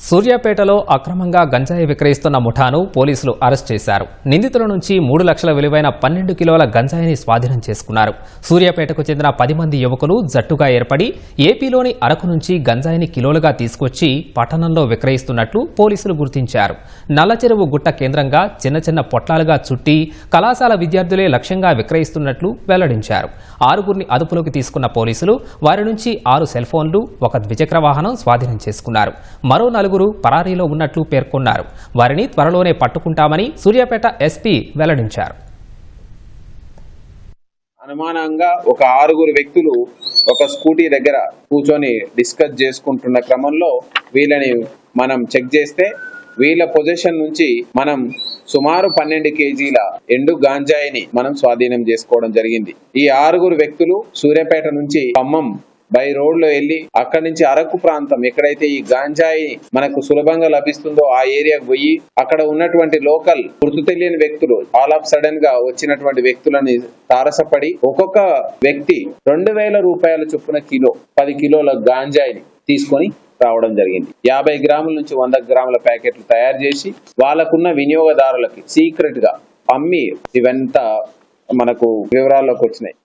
సూర్యాపేటలో అక్రమంగా గంజాయి విక్రయిస్తున్న ముఠాను పోలీసులు అరెస్ట్ చేశారు. నిందితుల నుంచి మూడు లక్షల విలువైన పన్నెండు కిలోల గంజాయిని స్వాధీనం చేసుకున్నారు. సూర్యాపేటకు చెందిన పది మంది యువకులు జట్టుగా ఏర్పడి ఏపీలోని అరకు నుంచి గంజాయిని కిలోలుగా తీసుకొచ్చి పట్టణంలో విక్రయిస్తున్నట్లు పోలీసులు గుర్తించారు. నల్లచెరువు గుట్ట కేంద్రంగా చిన్న చిన్న పొట్లాలుగా చుట్టి కళాశాల విద్యార్థులే లక్ష్యంగా విక్రయిస్తున్నట్లు వెల్లడించారు. ఆరుగురిని అదుపులోకి తీసుకున్న పోలీసులు వారి నుంచి ఆరు సెల్ ఫోన్లు ఒక ద్విచక్ర వాహనం స్వాధీనం చేసుకున్నారు. మరో నలుగురు పరారీలో ఉన్నట్లు పేర్కొన్నారు. వారిని త్వరలోనే పట్టుకుంటామని సూర్యాపేట ఎస్పీ వెల్లడించారు. అనుమానంగా ఒక ఆరుగురు వ్యక్తులు ఒక స్కూటీ దగ్గర కూర్చొని డిస్కస్ చేసుకుంటున్న క్రమంలో వీళ్ళని మనం చెక్ చేస్తే వీళ్ళ పొజిషన్ నుంచి మనం సుమారు పన్నెండు కేజీల ఎండు గాంజాయిని మనం స్వాధీనం చేసుకోవడం జరిగింది. ఈ ఆరుగురు వ్యక్తులు సూర్యాపేట నుంచి ఖమ్మం బై రోడ్లో వెళ్ళి అక్కడి నుంచి అరకు ప్రాంతం ఎక్కడైతే ఈ గాంజాయి మనకు సులభంగా లభిస్తుందో ఆ ఏరియాకు పోయి అక్కడ ఉన్నటువంటి లోకల్ గుర్తు తెలియని వ్యక్తులు ఆల్ ఆఫ్ సడన్గా వచ్చినటువంటి వ్యక్తులని తారసపడి ఒక్కొక్క వ్యక్తి రెండు వేల రూపాయల చొప్పున కిలో పది కిలోల గాంజాయిని తీసుకొని రావడం జరిగింది. యాభై గ్రాముల నుంచి వంద గ్రాముల ప్యాకెట్లు తయారు చేసి వాళ్ళకున్న వినియోగదారులకి సీక్రెట్గా అమ్మి ఇవంతా మనకు వివరాల్లోకి వచ్చినాయి.